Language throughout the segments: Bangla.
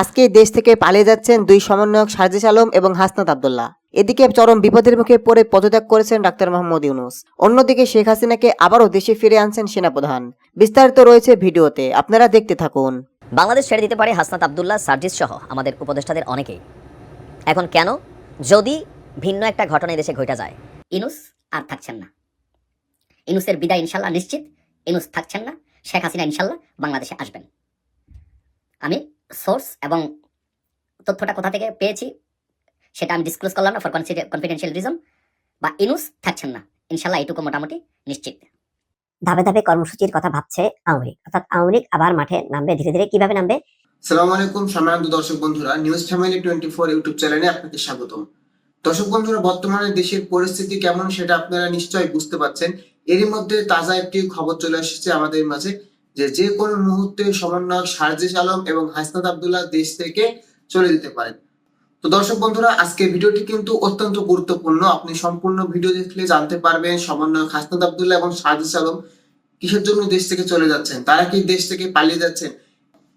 আজকে দেশ থেকে পালিয়ে যাচ্ছেন দুই সমন্বয়ক সার্জিস আলম এবং হাসনাত আবদুল্লাহ। এদিকে চরম বিপদের মুখে পড়ে পদত্যাগ করেছেন ডাক্তার মোহাম্মদ ইউনুস। অন্যদিকে শেখ হাসিনাকে আবারও দেশে ফিরে আনছেন সেনাপ্রধান। বিস্তারিত রয়েছে ভিডিওতে, আপনারা দেখতে থাকুন। বাংলাদেশ ছেড়ে দিতে পারে হাসনাত আবদুল্লাহ, সার্জিস সহ আমাদের উপদেষ্টাদের অনেকেই। এখন কেন? যদি ভিন্ন একটা ঘটনা দেশে ঘটে যায়, ইনুস আর থাকছেন না। ইনুসের বিদায় ইনশাল্লাহ নিশ্চিত, ইনুস থাকছেন না, শেখ হাসিনা ইনশাল্লাহ বাংলাদেশে আসবেন। আমি সোর্স এবং তথ্যটা কোথা থেকে পেয়েছি সেটা আমি ডিসক্লোজ করলাম না ফর কনফিডেন্সিয়াল রিজন বা ইনুস থাকছেন না। ইনশাল্লাহ এইটুকু মোটামুটি নিশ্চিত। ধাপে ধাপে কর্মসূচির কথা ভাবছে আওয়ামী লীগ। অর্থাৎ আওয়ামী লীগ আবার মাঠে নামবে ধীরে ধীরে কীভাবে নামবে? সালাম আলাইকুম সম্মানিত দর্শক বন্ধুরা news family twenty four YouTube চ্যানেলে আপনাকে স্বাগতম। দর্শক বন্ধুরা বর্তমানে দেশের পরিস্থিতি কেমন সেটা আপনারা নিশ্চয়ই বুঝতে পারছেন। এরই মধ্যে তাজা একটি খবর চলে এসেছে আমাদের মাঝে। যে যে কোনো মুহূর্তে সমন্বয়ক সার্জিস আলম এবং হাসনাত আবদুল্লাহ দেশ থেকে চলে যেতে পারেন। তো দর্শক বন্ধুরা, আজকে ভিডিওটি কিন্তু অত্যন্ত গুরুত্বপূর্ণ। আপনি সম্পূর্ণ ভিডিও দেখলে জানতে পারবেন সমন্বয়ক হাসনাত আবদুল্লাহ এবং সার্জিস আলম কিসের জন্য দেশ থেকে চলে যাচ্ছেন, তারা কি দেশ থেকে পালিয়ে যাচ্ছেন?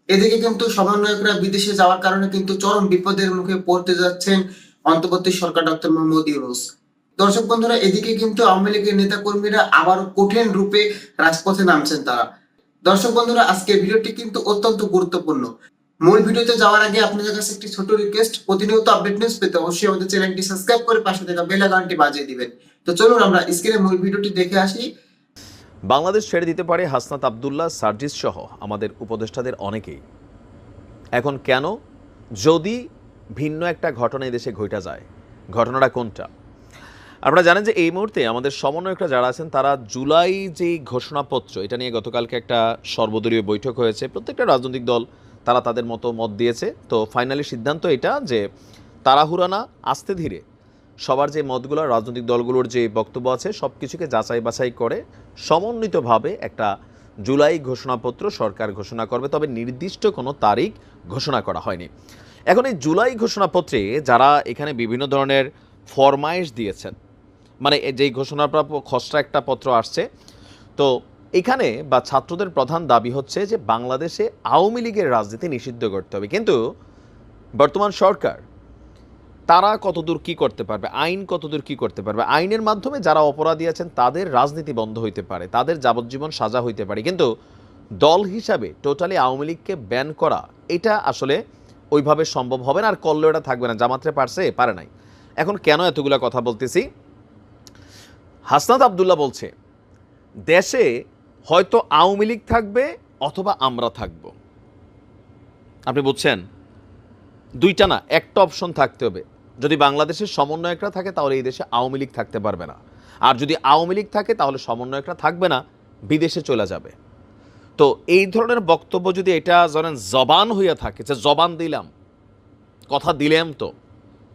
এদিকে কিন্তু সমন্বয়করা বিদেশে যাওয়ার কারণে কিন্তু চরম বিপদের মুখে পড়তে যাচ্ছেন অন্তর্বর্তী সরকার ডক্টর মোহাম্মদ ইউনুস। দর্শক বন্ধুরা, এদিকে কিন্তু আওয়ামী লীগের নেতা কর্মীরা আবারও কঠিন রূপে রাজপথে নামছেন তারা। দর্শক বন্ধুরা আজকে ভিডিওটি কিন্তু অত্যন্ত গুরুত্বপূর্ণ। মূল ভিডিওতে যাওয়ার আগে আপনাদের কাছে একটি ছোট রিকোয়েস্ট প্রতিনিয়ত আপডেট নিউজ পেতে অবশ্যই আমাদের চ্যানেলটি সাবস্ক্রাইব করে পাশে থাকা বেল আইকনটি বাজিয়ে দিবেন। তো চলুন আমরা স্ক্রিনে মূল ভিডিওটি দেখে আসি। বাংলাদেশ ছেড়ে দিতে পারে হাসনাত আবদুল্লাহ, সার্জিস সহ আমাদের উপদেষ্টাদের অনেকেই। এখন কেন? যদি ভিন্ন একটা ঘটনা এই দেশে ঘটা যায়, ঘটনাটা কোনটা? আপনারা জানেন যে এই মুহূর্তে আমাদের সমন্বয়করা যারা আছেন, তারা জুলাই যে ঘোষণাপত্র, এটা নিয়ে গতকালকে একটা সর্বদলীয় বৈঠক হয়েছে। প্রত্যেকটা রাজনৈতিক দল, তারা তাদের মতো মত দিয়েছে। তো ফাইনালি সিদ্ধান্ত এটা যে তাড়াহুড়া আস্তে ধীরে সবার যে মতগুলো, রাজনৈতিক দলগুলোর যে বক্তব্য আছে সব কিছুকে যাচাই বাছাই করে সমন্বিতভাবে একটা জুলাই ঘোষণাপত্র সরকার ঘোষণা করবে। তবে নির্দিষ্ট কোনো তারিখ ঘোষণা করা হয়নি। এখন এই জুলাই ঘোষণাপত্রে যারা এখানে বিভিন্ন ধরনের ফরমাইশ দিয়েছেন মানে যেই ঘোষণাপ্রাপ্য খসড়া একটা পত্র আসছে। তো এখানে বা ছাত্রদের প্রধান দাবি হচ্ছে যে বাংলাদেশে আওয়ামী লীগের রাজনীতি নিষিদ্ধ করতে হবে। কিন্তু বর্তমান সরকার, তারা কতদূর কি করতে পারবে? আইন কতদূর কি করতে পারবে? আইনের মাধ্যমে যারা অপরাধী আছেন, তাদের রাজনীতি বন্ধ হইতে পারে, তাদের যাবজ্জীবন সাজা হইতে পারে। কিন্তু দল হিসাবে টোটালি আওয়ামী লীগকে ব্যান করা, এটা আসলে ওইভাবে সম্ভব হবে না, আর করলেও এটা থাকবে না। জামাত্রে পারছে, পারে নাই। এখন কেন এতগুলো কথা বলতেছি? হাসনাত আবদুল্লাহ বলছে, দেশে হয়তো আওয়ামী লীগ থাকবে অথবা আমরা থাকব। আপনি বুঝছেন? দুইটা না, একটা অপশন থাকতে হবে। যদি বাংলাদেশের সমন্বয়করা থাকে, তাহলে এই দেশে আওয়ামী লীগ থাকতে পারবে না। আর যদি আওয়ামী লীগ থাকে, তাহলে সমন্বয়করা থাকবে না, বিদেশে চলে যাবে। তো এই ধরনের বক্তব্য যদি এটা ধরেন জবান হইয়া থাকে, যে জবান দিলাম, কথা দিলাম তো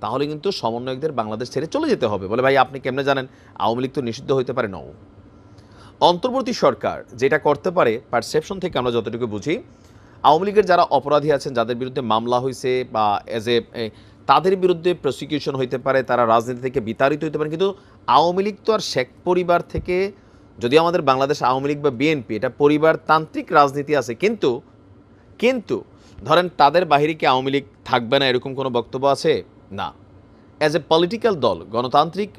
তাহলে কিন্তু সমন্বয়কদের বাংলাদেশ ছেড়ে চলে যেতে হবে। বলে ভাই, আপনি কেমনে জানেন? আওয়ামী লীগ তো নিষিদ্ধ হইতে পারে নও। অন্তর্বর্তী সরকার যেটা করতে পারে পারসেপশন থেকে আমরা যতটুকু বুঝি, আওয়ামী লীগের যারা অপরাধী আছেন, যাদের বিরুদ্ধে মামলা হয়েছে বা এজ এ, তাদের বিরুদ্ধে প্রসিকিউশন হইতে পারে, তারা রাজনীতি থেকে বিতাড়িত হইতে পারে কিন্তু আওয়ামী লীগ তো আর শেখ পরিবার থেকে যদি আমাদের বাংলাদেশ আওয়ামী লীগ বা বিএনপি এটা পরিবারতান্ত্রিক রাজনীতি আছে। কিন্তু কিন্তু, ধরেন তাদের বাহিরে কি আওয়ামী লীগ থাকবে না, এরকম কোনো বক্তব্য আছে? না। অ্যাজ এ পলিটিক্যাল দল, গণতান্ত্রিক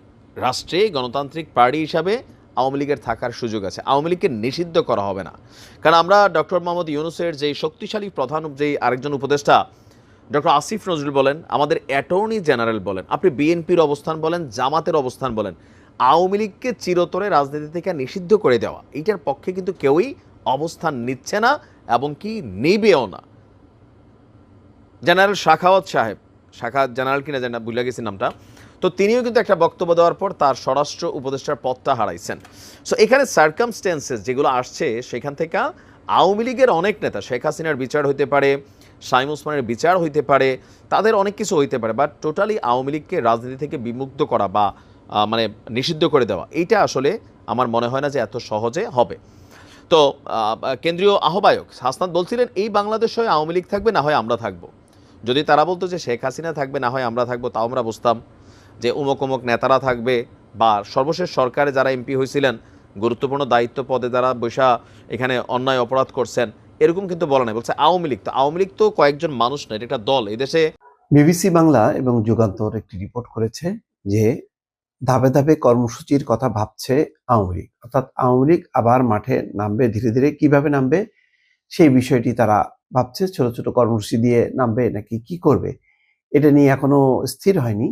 রাষ্ট্রে গণতান্ত্রিক পার্টি হিসাবে আওয়ামী লীগের থাকার সুযোগ আছে। আওয়ামী লীগকে নিষিদ্ধ করা হবে না। কারণ আমরা ডক্টর মোহাম্মদ ইউনুসের যে শক্তিশালী প্রধান যেই আরেকজন উপদেষ্টা, ডক্টর আসিফ নজরুল বলেন, আমাদের অ্যাটর্নি জেনারেল বলেন, আপনি বিএনপির অবস্থান বলেন, জামাতের অবস্থান বলেন, আওয়ামী লীগকে চিরতরে রাজনীতি থেকে নিষিদ্ধ করে দেওয়া। এইটার পক্ষে কিন্তু কেউই অবস্থান নিচ্ছে না এবং কি নেবেও না। জেনারেল শাখাওয়াত সাহেব শাখা জেনারেল কিনা জানা ভুলে গেছি নামটা। তো তিনিও কিন্তু একটা বক্তব্য দেওয়ার পর তার স্বরাষ্ট্র উপদেষ্টার পদটা হারাইছেন। সো এখানে সার্কামস্টেন্সেস যেগুলো আসছে, সেখান থেকে আওয়ামী লীগের অনেক নেতা, শেখ হাসিনার বিচার হইতে পারে সাইম ওসমানের বিচার হইতে পারে, তাদের অনেক কিছু হইতে পারে বাট টোটালি আওয়ামী লীগকে রাজনীতি থেকে বিমুগ্ধ করা বা মানে নিষিদ্ধ করে দেওয়া, এইটা আসলে আমার মনে হয় না যে এত সহজে হবে। তো কেন্দ্রীয় আহ্বায়ক হাসনাত বলছিলেন, এই বাংলাদেশ হয় আওয়ামী লীগ থাকবে না হয় আমরা থাকব। যদি তারা বলতো যে শেখ হাসিনা থাকবে, না হয় আমরা থাকব, তাও আমরা বুঝতাম যে উমক উমক নেতারা থাকবে বা সর্বশেষ সরকারে যারা এমপি হয়েছিলেন, গুরুত্বপূর্ণ দায়িত্ব পদে যারা বৈশা এখানে অন্যায় অপরাধ করছেন, এরকম কিন্তু বলা নাই। বলছে আওয়ামী লীগ তো, আওয়ামী লীগ তো কয়েকজন মানুষ না, এটা একটা দল। এদেশে বিবিসি বাংলা এবং যুগান্তর একটি রিপোর্ট করেছে যে ধাপে ধাপে কর্মসূচির কথা ভাবছে আওয়ামী লীগ। অর্থাৎ আওয়ামী লীগ আবার মাঠে নামবে, ধীরে ধীরে কীভাবে নামবে সেই বিষয়টি তারা ভাবছে, ছোট ছোট কর্মসূচি দিয়ে নামবে নাকি কি করবে? এটা নিয়ে এখনও স্থির হয়নি।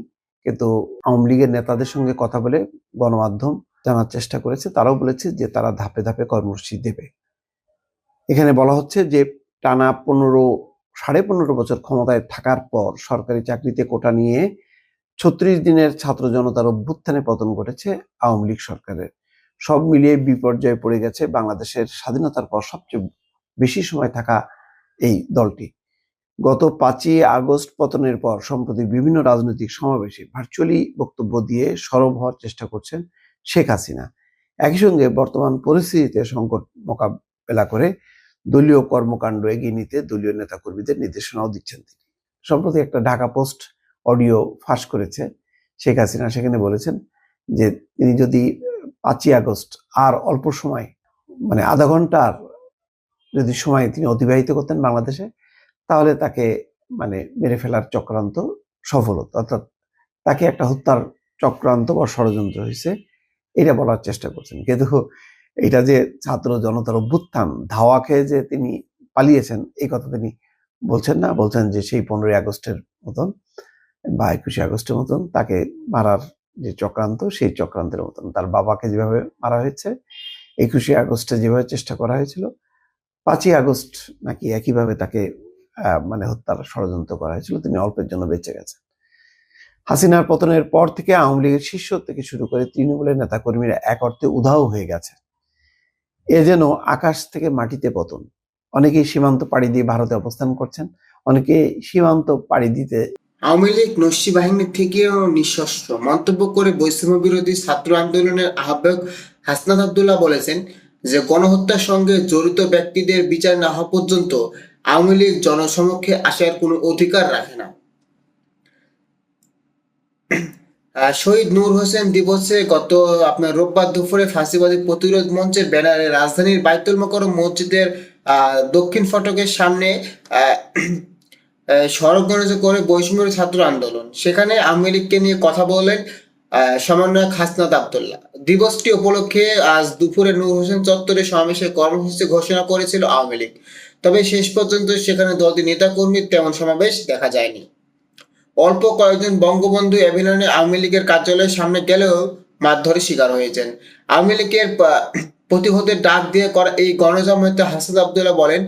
কিন্তু আওয়ামী লীগের নেতাদের সঙ্গে কথা বলে গণমাধ্যম জানার চেষ্টা করেছে। তারাও বলেছে যে তারা ধাপে ধাপে কর্মসূচি দেবে। এখানে বলা হচ্ছে যে টানা পনেরো, সাড়ে পনেরো বছর ক্ষমতায় থাকার পর সরকারি চাকরিতে কোটা নিয়ে ছত্রিশ দিনের ছাত্র জনতার অভ্যুত্থানে পতন ঘটেছে আওয়ামী লীগ সরকারের। সব মিলিয়ে বিপর্যয়ে পড়ে গেছে বাংলাদেশের স্বাধীনতার পর সবচেয়ে বেশি সময় থাকা এই দলটি। গত পাঁচই আগস্ট পতনের পর সম্প্রতি বিভিন্ন রাজনৈতিক সমাবেশে ভার্চুয়ালি বক্তব্য দিয়ে সরব হওয়ার চেষ্টা করছেন শেখ হাসিনা। একই সঙ্গে বর্তমান পরিস্থিতিতে সংকট মোকাবেলা করে দলীয় কর্মকাণ্ড এগিয়ে নিতে দলীয় নেতাকর্মীদের নির্দেশনাও দিচ্ছেন তিনি। সম্প্রতি একটা ঢাকা পোস্ট অডিও ফাঁস করেছে শেখ হাসিনা। সেখানে বলেছেন যে তিনি যদি পাঁচই আগস্ট আর অল্প সময় মানে আধা ঘণ্টার যদি সময় তিনি অতিবাহিত করতেন বাংলাদেশে, তাহলে তাকে মানে মেরে ফেলার চক্রান্ত সফল হতো। অর্থাৎ তাকে একটা হত্যার চক্রান্ত বা ষড়যন্ত্র হয়েছে, এটা বলার চেষ্টা করছেন। কিন্তু এটা যে ছাত্র জনতার অভ্যুত্থান, ধাওয়া খেয়ে যে তিনি পালিয়েছেন, এই কথা তিনি বলছেন না। বলছেন যে সেই পনেরোই আগস্টের মতন বা একুশে আগস্টের মতন তাকে মারার যে চক্রান্ত, সেই চক্রান্তের মতন। তার বাবাকে যেভাবে মারা হয়েছে, একুশে আগস্টে যেভাবে চেষ্টা করা হয়েছিল পাঁচই আগস্ট নাকি একইভাবে তাকে মানে হত্যার ষড়যন্ত্র করা হয়েছিল, তিনি অল্পের জন্য বেঁচে গেছেন। হাসিনার পতনের পর থেকে আওয়ামী লীগের শীর্ষ থেকে শুরু করে তৃণমূলের নেতাকর্মীরা এক অর্থে উধাও হয়ে গেছে এ যেন আকাশ থেকে মাটিতে পতন। অনেকেই সীমান্ত পাড়ি দিয়ে ভারতে অবস্থান করছেন, অনেকে সীমান্ত পাড়ি দিতে আওয়ামী লীগ নস্যি বাহিনী থেকেও নিঃশস্ত্র। মন্তব্য করে বৈষম্য বিরোধী ছাত্র আন্দোলনের আহ্বায়ক হাসনাত আবদুল্লাহ বলেছেন যে গণহত্যার সঙ্গে জড়িত ব্যক্তিদের বিচার না হওয়া পর্যন্ত আওয়ামী লীগ জনসমক্ষে আসার কোনো অধিকার রাখে না। শহীদ নূর হোসেন দিবসে গত আপনার রোববার দুপুরে ফাঁসিবাদী প্রতিরোধ মঞ্চের ব্যানারে রাজধানীর বাইতুল মোকরম মসজিদের দক্ষিণ ফটকের সামনে সড়ক করে বৈষম্য ছাত্র আন্দোলন। সেখানে আওয়ামী লীগকে নিয়ে কথা বলেন সমন্বয়ক হাসনাত আবদুল্লাহ। দিবসটি উপলক্ষে আজ দুপুরে নূর হোসেন চত্বরে সমাবেশের কর্মসূচি ঘোষণা করেছিল আওয়ামী লীগ। তবে শেষ পর্যন্ত সেখানে দলটির নেতাকর্মীর তেমন সমাবেশ দেখা যায়নি। অল্প কয়েকজন বঙ্গবন্ধু অ্যাভিনিয়নে আওয়ামী লীগের কার্যালয়ের সামনে গেলেও মারধরের শিকার হয়েছেন। আওয়ামী লীগের প্রতিহতের ডাক দিয়ে করা এই গণজমায়েতে হাসান আবদুল্লাহ বলেন,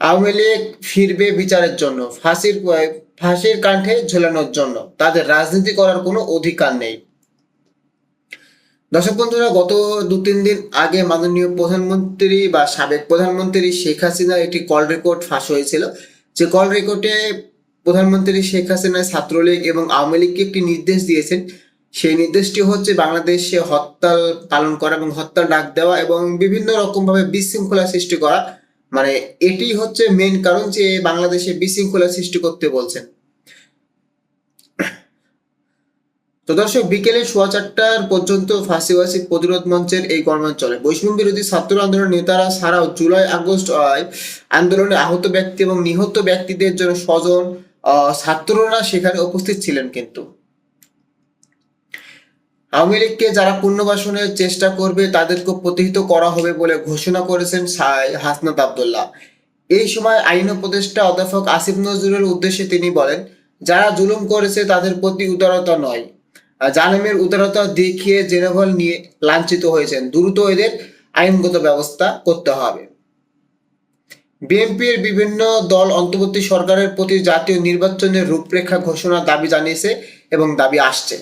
আওয়ামী লীগ ফিরবে বিচারের জন্য, ফাঁসির ফাঁসির কাণ্ঠে ঝোলানোর জন্য। তাদের রাজনীতি করার কোনো অধিকার নেই। দর্শক বন্ধুরা গত দু তিন দিন আগে মাননীয় প্রধানমন্ত্রী বা সাবেক প্রধানমন্ত্রী শেখ হাসিনার একটি কল রেকর্ড ফাঁস হয়েছিল। যে কল রেকর্ডে প্রধানমন্ত্রী শেখ হাসিনা ছাত্রলীগ এবং আওয়ামী লীগকে একটি নির্দেশ দিয়েছেন। সেই নির্দেশটি হচ্ছে বাংলাদেশে হরতাল পালন করা এবং হরতাল ডাক দেওয়া এবং বিভিন্ন রকম ভাবে বিশৃঙ্খলা সৃষ্টি করা। মানে এটি হচ্ছে মেন কারণ যে বাংলাদেশে বিশৃঙ্খলা সৃষ্টি করতে বলছেন। তো দর্শক, বিকেলে সোয়া চারটার পর্যন্ত ফাঁসিবাসী প্রতিরোধ মঞ্চের এই কর্মসূচি চলে বৈষম্য বিরোধী ছাত্র আন্দোলনের নেতারা ছাড়াও জুলাই, আগস্ট আন্দোলনে আহত ব্যক্তি এবং নিহত ব্যক্তিদের জন্য স্বজন ছাত্ররা সেখানে উপস্থিত ছিলেন কিন্তু। আওয়ামী লীগকে যারা পুনর্বাসনের চেষ্টা করবে, তাদেরকে প্রতিহিত করা হবে বলে ঘোষণা করেছেন হাসনাত আবদুল্লাহ। এই সময় আইন উপদেষ্টা অধ্যাপক আসিফ নজরুলের উদ্দেশ্যে তিনি বলেন, যারা জুলুম করেছে তাদের প্রতি উদারতা নয়। জালেমের উদারতা দেখিয়ে জেনেভল নিয়ে লাঞ্ছিত হয়েছেন। দ্রুত এদের আইনগত ব্যবস্থা করতে হবে। বিএনপির বিভিন্ন দল অন্তর্বর্তী সরকারের প্রতি জাতীয় নির্বাচনের রূপরেখা ঘোষণার দাবি জানিয়েছে এবং দাবি আসছে।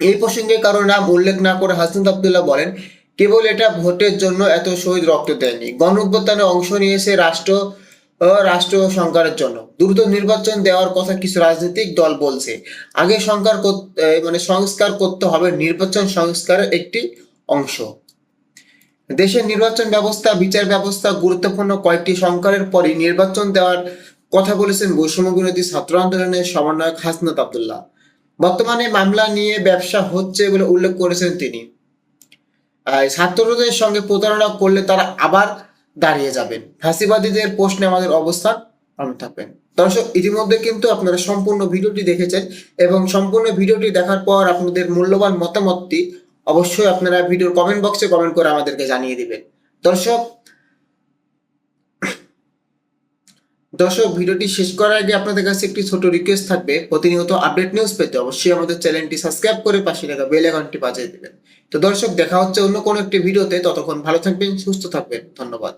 এই প্রসঙ্গে কারও নাম উল্লেখ না করে হাসান আবদুল্লাহ বলেন, কেবল এটা ভোটের জন্য এত শহীদ রক্ত দেয়নি। গণ অংশ নিয়েছে রাষ্ট্র ও রাষ্ট্র সংস্কারের জন্য। দ্রুত নির্বাচন দেওয়ার কথা কিছু রাজনৈতিক দল বলছে। আগে সংকার কর- মানে সংস্কার করতে হবে। নির্বাচন সংস্কারের একটি অংশ। দেশের নির্বাচন ব্যবস্থা, বিচার ব্যবস্থা গুরুত্বপূর্ণ। কয়েকটি সংকারের পরই নির্বাচন দেওয়ার কথা বলেছেন বৈষম্য বিরোধী ছাত্র আন্দোলনের সমন্বয়ক হাসনাত আবদুল্লাহ। বর্তমানে মামলা নিয়ে ব্যবসা হচ্ছে বলে উল্লেখ করেছেন তিনি। ছাত্রদের সঙ্গে প্রতারণা করলে তারা আবার দাঁড়িয়ে যাবেন। ফাঁসিবাদীদের প্রশ্নে আমাদের অবস্থান আমি থাকবেন। দর্শক, ইতিমধ্যে কিন্তু আপনারা সম্পূর্ণ ভিডিওটি দেখেছেন এবং সম্পূর্ণ ভিডিওটি দেখার পর আপনাদের মূল্যবান মতামতটি অবশ্যই আপনারা ভিডিওর কমেন্ট বক্সে কমেন্ট করে আমাদেরকে জানিয়ে দিবেন। দর্শক দর্শক, ভিডিওটি শেষ করার আগে আপনাদের কাছে একটি ছোট রিকোয়েস্ট থাকবে। প্রতিনিয়ত আপডেট নিউজ পেতে অবশ্যই আমাদের চ্যানেলটি সাবস্ক্রাইব করে পাশে থাকা বেল আইকনটি বাজিয়ে দিবেন। তো দর্শক, দেখা হচ্ছে অন্য কোনো একটি ভিডিওতে। ততক্ষণ ভালো থাকবেন, সুস্থ থাকবেন। ধন্যবাদ।